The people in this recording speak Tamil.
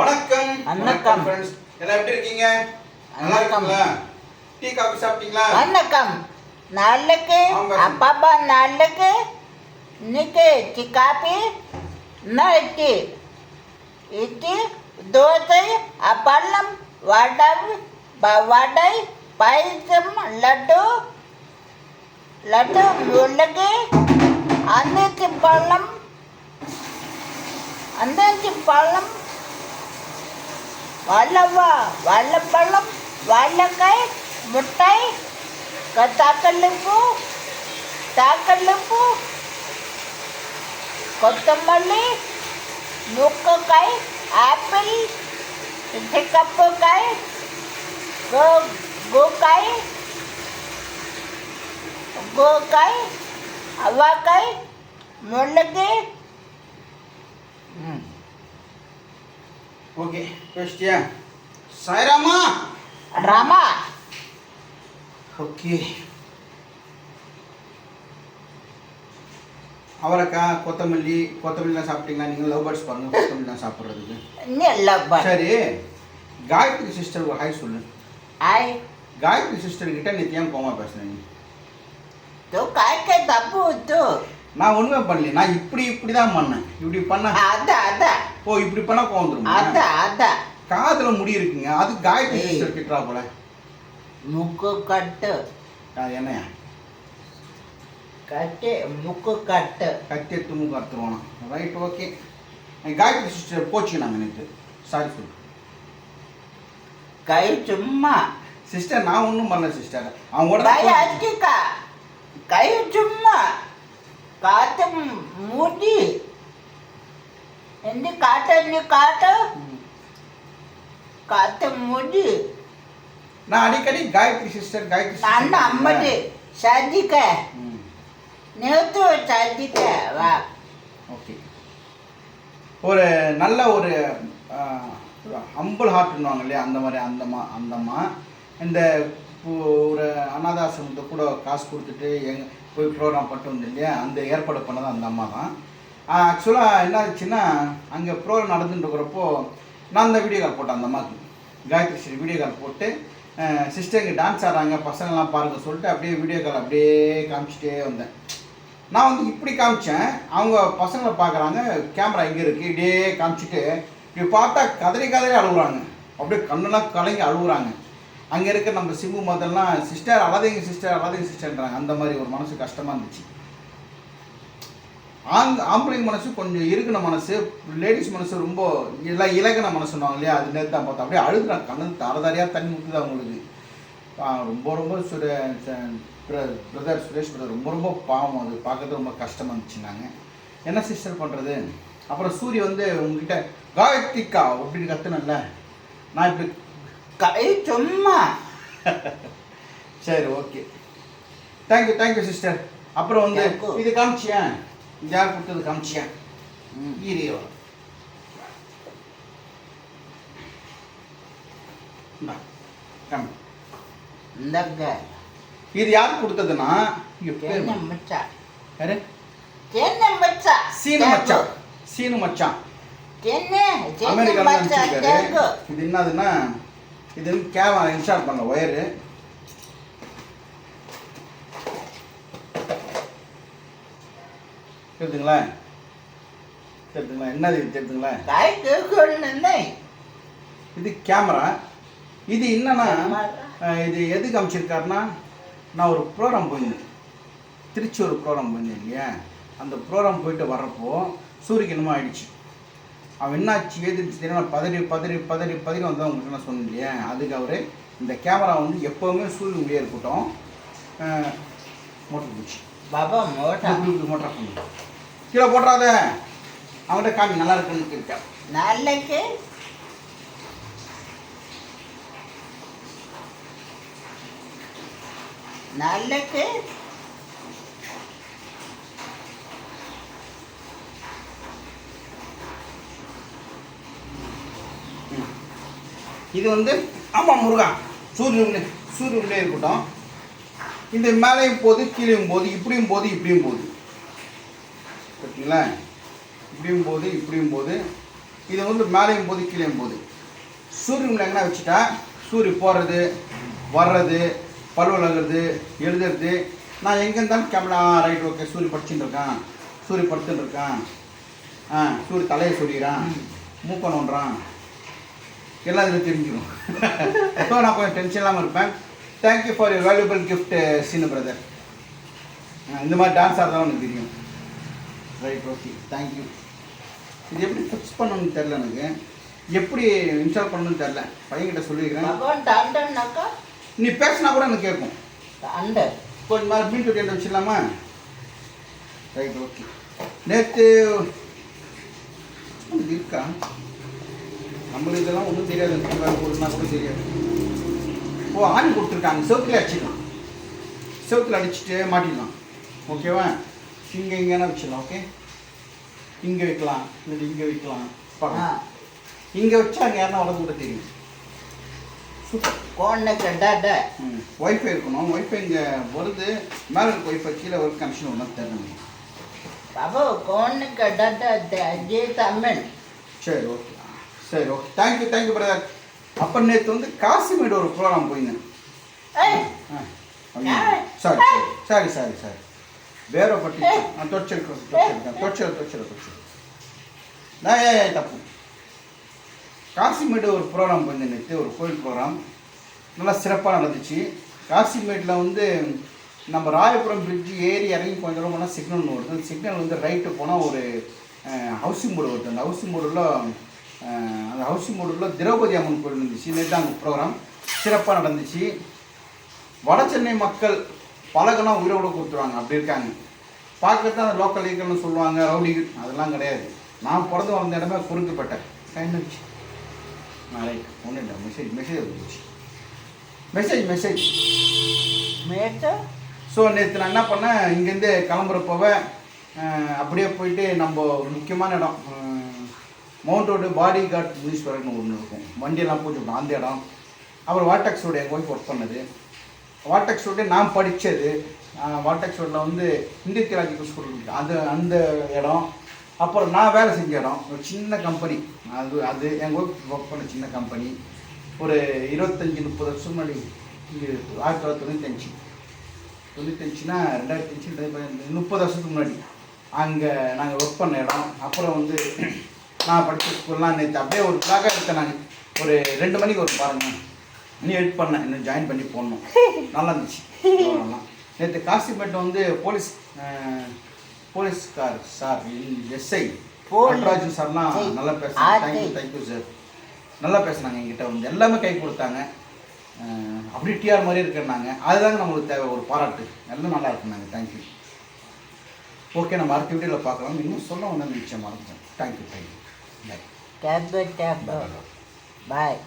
வணக்கம். வணக்கம். ஃப்ரெண்ட்ஸ் எல்லாம் எப்படி இருக்கீங்க? நல்லா. இருக்கீங்களா? டீ காபி சாப்பிட்டீங்களா? வணக்கம் நாளைக்கு ஆமா. அப்பா நாளைக்கு இன்னைக்கு tea coffee night idli. Dosa அப்பளம் வடை வடை பாயசம் லட்டு. லட்டு முள்ளகி அன்னத்தி பழம். அன்னத்தி பழம். வாழைவா வாழைப்பழம் வாழைக்காய் முட்டை க- தாக்கல்லுப்பு தாக்கல்லுப்பு கொத்தமல்லி நூக்கக்காய் ஆப்பிள் சிக்கப்புக்காய் கோ கோக்காய் கோக்காய் அவ்வாக்காய் முள்ளகி ஓகே பேசிட்டியா சாய்ராமா ராமா ஓகே அவரைக்காய் கொத்தமல்லி கொத்தமல்லிலாம் சாப்பிட்டீங்களா? நீங்கள் லவ் பேர்ட்ஸ் பாருங்கள் கொத்தமல்லிலாம் சாப்பிட்றதுக்கு. சரி காயத்ரி சிஸ்டர் ஒரு ஹாய் சொல்லு. ஹாய் காயத்ரி சிஸ்டர் கிட்ட நித்தியம் கோமா பேசுனேன் தோ காய்க்க தப்பு தோ. நான் ஒன்றுமே பண்ணல நான் இப்படி இப்படி தான் பண்ணேன். இப்படி பண்ண அதான் அதான். ஓ இப்படி பண்ணா கோவம் வந்துருமா? அத அத. காதுல முடி இருக்குங்க. அது காயத்ரி. சிஸ்டர் கிட்டா போல. முக்கு கட்டு. என்னையா? கட்டு முக்கு கட்டு. கத்தி எடுத்து மூக்கு அறுத்துருவானா? ரைட் ஓகே காயத்ரி சிஸ்டர் போச்சுனாங்க நேற்று சாரி சொல்லு கை சும்மா. சிஸ்டர் நான் ஒன்றும் பண்ணல சிஸ்டர். அவங்க கை கூட அடிக்கா கை சும்மா. காத்து மூடி. காட்டு நீ காட்டு காத்து மூடி நான் அடிக்கடி காயத்ரி சிஸ்டர் காயத்ரி நான் அம்மடி சதிக்க ம் நேத்து சதிக்க வா ஓகே ஒரு நல்ல ஒரு ஹம்பிள் ஹார்ட்னுவாங்க இல்லையா அந்த மாதிரி அந்தம்மா அந்தம்மா இந்த ஒரு அனாதாசிரமத்தை கூட காசு கொடுத்துட்டு எங்க போய் ப்ரோக்ராம் பண்ணிட்டு வந்து இல்லையா அந்த ஏற்பாடு பண்ணது அந்த அம்மா தான் ஆக்சுவலாக என்ன ஆச்சுன்னா அங்கே ப்ரோக்ராம் நடந்துட்டு இருக்கிறப்போ நான் அந்த வீடியோ கால் போட்டேன் அந்த அம்மாவுக்கு காயத்ரி ஸ்ரீ வீடியோ கால் போட்டு சிஸ்டர் இங்கே டான்ஸ் ஆடுறாங்க பசங்கள்லாம் பாருங்க சொல்லிட்டு அப்படியே வீடியோ கால் அப்படியே காமிச்சிட்டே வந்தேன். நான் வந்து இப்படி காமிச்சேன் அவங்க பசங்களை பார்க்குறாங்க கேமரா இங்கே இருக்குது இப்படியே காமிச்சிட்டு இப்படி பார்த்தா கதறி கதறி அழுகுறாங்க. அப்படியே கண்ணெல்லாம் கலங்கி அழுகுறாங்க. அங்கே இருக்க நம்ம சிம்பு மதெல்லாம் சிஸ்டர் அழாதீங்க சிஸ்டர் அழாதீங்க சிஸ்டர்ன்றாங்க அந்த மாதிரி ஒரு மனசு கஷ்டமாக இருந்துச்சு. ஆண் ஆம்பளைங்க மனசு கொஞ்சம் இருக்குன மனசு லேடிஸ் மனசு ரொம்ப எல்லாம் இலகின மனசுன்னுவாங்க இல்லையா? அது நேரத்து தான் பார்த்தா அப்படியே அழுகுறாங்க கண்ணு தாரதாரியாக தண்ணி ஊற்றுது அவங்களுக்கு. ரொம்ப ரொம்ப சுர பிரதர் சுரேஷ் பிரதர் ரொம்ப ரொம்ப பாவம் அது. பார்க்கறது ரொம்ப கஷ்டமாக இருந்துச்சுன்னாங்க. என்ன சிஸ்டர் பண்ணுறது அப்புறம் சூரிய வந்து உங்ககிட்ட காயத்ரிக்கா அப்படின்னு கத்துனல்ல நான் இப்படி கை சும்மா. சரி ஓகே தேங்க்யூ தேங்க்யூ சிஸ்டர் அப்புறம் வந்து. இது காமிச்சியா? இது யார் கொடுத்தது காமிச்சியா? ஈரியோ இது யார் கொடுத்ததுன்னா? யாரு? சீனு மச்சான் சீனு மச்சான் இது என்னதுன்னா இது கேமரா இன்ஸ்டால் பண்ண ஒயரு. தெரியுதுங்களா தெரியுதுங்களா என்னது இது தெரியுதுங்களா இது கேமரா. இது என்னன்னா இது எதுக்கு அமைச்சிருக்காருன்னா நான் ஒரு ப்ரோக்ராம் போயிருந்தேன். திருச்சி ஒரு ப்ரோக்ராம் போயிருந்தேன் இல்லையா? அந்த ப்ரோக்ராம் போயிட்டு வர்றப்போ சூரியக்கு என்னமோ ஆயிடுச்சு. அவன் என்னாச்சு ஏதுச்சு தெரியுமா பதறி பதறி பதறி பதறி வந்து உங்களுக்கு நான் சொன்னேன் இல்லையா? அதுக்கு அவர் இந்த கேமரா வந்து எப்போவுமே சூரியன் உள்ளே இருக்கட்டும் மோட்டர் போச்சு பாபா மோட்டா. மோட்டர் பண்ணு. கீழே போட்டுறாத. அவன்கிட்ட காமி நல்லா இருக்குன்னு கேட்டேன் நாளைக்கு நாளைக்கு இது வந்து ஆமாம் முருகா. சூரியன் சூரியன்லே இருக்கட்டும். இந்த மேலேயும் போது கீழேயும் போது இப்படியும் போது இப்படியும் போது பார்த்தீங்களா இப்படியும் போது இப்படியும் போது. இது வந்து மேலேயும் போது கீழேயும் போது. சூரியன் எங்கன்னா வச்சுட்டா? சூரிய போகிறது வர்றது பல் எழுதுறது. நான் எங்கே இருந்தாலும் கேமரா ரைட் ஓகே சூரிய படிச்சுட்டு இருக்கான். சூரிய படுத்துட்டு இருக்கான். ஆ சூரிய தலையை சொல்லிடுறான் மூக்க நோண்டுறான். எல்லாம் இதில் தெரிஞ்சிடும் ஸோ நான் கொஞ்சம் டென்ஷன் இல்லாமல் இருப்பேன். Thank you for your valuable gift Seenu brother இந்த மாதிரி டான்ஸ் ஆடுறதா உனக்கு தெரியும். ரைட் ஓகே தேங்க்யூ இது எப்படி ஃபிக்ஸ் பண்ணணும்னு தெரில எனக்கு. எப்படி இன்ஸ்டால் பண்ணணும்னு தெரில பையன்கிட்ட சொல்லியிருக்கிறேன் நீ பேசினா கூட எனக்கு கேட்கும். கொஞ்சம் மேலே மீன் தொட்டி வச்சிடலாமா ரைட் ஓகே நேற்று இருக்கா? நம்மளுக்கு இதெல்லாம் ஒன்றும் தெரியாது. கொடுனா கூட தெரியாது. ஓ ஆணி கொடுத்துருக்காங்க. செவுத்துல அடிச்சிடலாம். செவுத்துல அடிச்சுட்டு மாட்டிடலாம். ஓகேவா இங்கே இங்கேனா வச்சிடலாம் ஓகே இங்கே வைக்கலாம் இல்லை இங்கே வைக்கலாம். பார்க்கலாம். இங்கே வச்சா அங்கே யாருன்னா வளர்ந்து கூட தெரியும். சூப்பர். கோனுக்கு டட ஒய்ஃபை இருக்கணும். ஒய்ஃபை இங்கே வருது. மேலே இருக்க ஒய்ஃபை கீழே ஒரு கனெக்ஷன் ஒன்றும் தெரியல பாபு கோனுக்கு டட அஜய் தமிழ். சரி ஓகே சரி ஓகே தேங்க்யூ தேங்க்யூ பிரதர் அப்போ நேற்று வந்து காசிமேடு ஒரு ப்ரோக்ராம் போயிருந்தேன். சாரி சாரி சாரி சாரி ಬೇರೆ ಪಟ್ಟಿ ತೊಚ್ಚರಿಕ ತೊಚ್ಚರಿಕ ತೊಚ್ಚರ ತೊಚ್ಚರ ತೊಚ್ಚರ நான் ஏ தப்பு காசிமேடு ஒரு ப்ரோக்ராம் பண்ணேன் நேற்று ஒரு கோயில் ப்ரோக்ராம் நல்லா சிறப்பாக நடந்துச்சு காசிமேட்டில் வந்து நம்ம ராயபுரம் பிரிட்ஜு ஏறி இறங்கி கொஞ்சம் தூரம் போனால் சிக்னல் ஒன்று வருது சிக்னல் வந்து ரைட்டு போனால் ஒரு ஹவுசிங் போர்டு வருது அந்த ஹவுசிங் போர்டில் அந்த ஹவுசிங் போர்டில் திரௌபதி அம்மன் கோயில் இருந்துச்சு நேற்று அங்கே ப்ரோக்ராம் சிறப்பாக நடந்துச்சு வட சென்னை மக்கள் பழகலாம் உயிரோட கொடுத்துருவாங்க. அப்படி இருக்காங்க. பார்க்கறது அந்த லோக்கல் ஈக்கல்னு சொல்லுவாங்க ரவுடி அதெல்லாம் கிடையாது. நான் பிறந்து வளர்ந்த இடமே குறுக்குப்பட்டை கைந்துச்சு ரைட் ஒன்றும் இல்லை. மெசேஜ் மெசேஜ் வந்துச்சு மெசேஜ் மெசேஜ் ஸோ நேற்று நான் என்ன பண்ணேன்? இங்கேருந்து கிளம்புறப்போவே அப்படியே போயிட்டு நம்ம ஒரு முக்கியமான இடம் மவுண்ட் ரோடு பாடி கார்ட் முனீஸ்வரர்னு ஒன்று இருக்கும். வண்டியெல்லாம் போட்டு அந்த இடம். அப்புறம் வாட்டக்ஸோட எங்கள் ஒய்ஃப் ஒர்க் பண்ணது. வாட்டக்ஸோட நான் படித்தது வாட்டக்ஸோடில் வந்து இந்திய தியாலஜிக்கல் ஸ்கூல் அது அந்த இடம். அப்புறம் நான் வேலை செஞ்ச இடம் ஒரு சின்ன கம்பெனி. அது அது எங்கள் ஒர்க் ஒர்க் பண்ண சின்ன கம்பெனி. ஒரு இருபத்தஞ்சி முப்பது வருஷம் முன்னாடி இது ஆயிரத்தி தொள்ளாயிரத்தி தொண்ணூத்தஞ்சு. தொண்ணூத்தஞ்சுனா ரெண்டாயிரத்தி அஞ்சு ரெண்டாயிரத்தி முப்பது வருஷத்துக்கு முன்னாடி. அங்கே நாங்கள் ஒர்க் பண்ண இடம். அப்புறம் வந்து நான் படித்த ஸ்கூல்லாம் நேற்று அப்படியே ஒரு பிளாகாக எடுத்தேன் நான். ஒரு ரெண்டு மணிக்கு ஒரு பாருங்கள் நீ எடிட் பண்ணேன் இன்னும் ஜாயின் பண்ணி போடணும். நல்லா இருந்துச்சு நேற்று காசிமேட்டை வந்து போலீஸ் போலீஸ்கார் சார் எஸ்ஐ. நடராஜன் சார்லாம் சரி. நல்லா பேசுனாங்க. தேங்க்யூ. தேங்க்யூ சார் நல்லா பேசுனாங்க என்கிட்ட வந்து. எல்லாமே கை கொடுத்தாங்க. அப்படி டிஆர் மாதிரி இருக்கிறாங்க. அதுதாங்க நம்மளுக்கு தேவை. ஒரு பாராட்டு. எல்லாம் நல்லா இருக்குனாங்க. தேங்க்யூ ஓகே நம்ம அடுத்த வீடியோவில் பார்க்கலாம். இன்னும் சொல்ல ஒன்று நிச்சயம் மறந்துட்டேன். தேங்க்யூ தேங்க்யூ பாய் பாய்